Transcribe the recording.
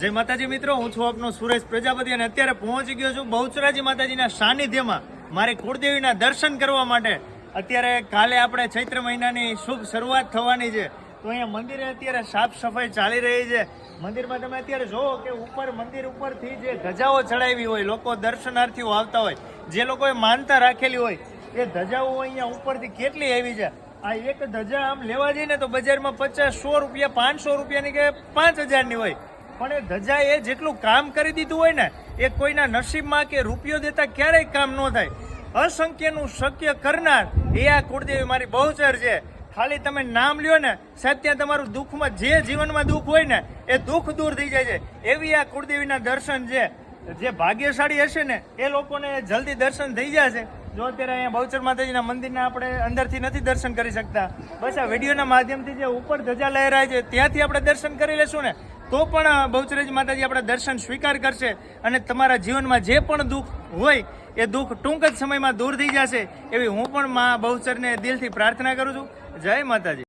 જય માતાજી મિત્રો, હું છું આપનો સુરેશ પ્રજાપતિ અને અત્યારે પહોંચી ગયો છું બહુચરાજી માતાજીના સાનિધ્યમાં મારે કુળદેવીના દર્શન કરવા માટે. અત્યારે કાલે આપણે ચૈત્ર મહિનાની શુભ શરૂઆત થવાની છે. તો અહીંયા મંદિરે અત્યારે સાફ સફાઈ ચાલી રહી છે. મંદિરમાં તમે અત્યારે જોવો કે ઉપર મંદિર ઉપરથી જે ધજાઓ ચડાવી હોય, લોકો દર્શનાર્થીઓ આવતા હોય, જે લોકોએ માનતા રાખેલી હોય, એ ધજાઓ અહીંયા ઉપરથી કેટલી આવી છે? આ એક ધજા આમ લેવા જઈએ ને તો બજારમાં પચાસ સો રૂપિયા, પાંચસો રૂપિયાની કે પાંચ હજારની હોય. પણ એ ધજા એ જેટલું કામ કરી દીધું હોય ને, એ કોઈના નસીબમાં કે રૂપિયો દેતા ક્યારેય કામ ન થાય. અસંખ્યનું શક્ય કરનાર એ આ કુળદેવી મારી બહુચર છે. ખાલી તમે નામ લ્યો ને, સાહેબ, ત્યાં તમારું દુઃખમાં જે જીવનમાં દુઃખ હોય ને, એ દુઃખ દૂર થઈ જાય છે. એવી આ કુળદેવીના દર્શન છે. જે ભાગ્યશાળી હશે ને, એ લોકોને જલ્દી દર્શન થઈ જશે. જો અત્યારે અહીંયા બહુચર માતાજીના મંદિરના આપણે અંદરથી નથી દર્શન કરી શકતા. બસ આ વિડીયોના માધ્યમથી જે ઉપર ધજા લહેરાય છે, ત્યાંથી આપણે દર્શન કરી લેશું ને તો પણ બહુચરેજ માતાજી આપણા દર્શન સ્વીકાર કરશે અને તમારા જીવનમાં જે પણ દુઃખ હોય, એ દુઃખ ટૂંક જ સમયમાં દૂર થઈ જશે, એવી હું પણ મા બહુચરને દિલથી પ્રાર્થના કરું છું. જય માતાજી.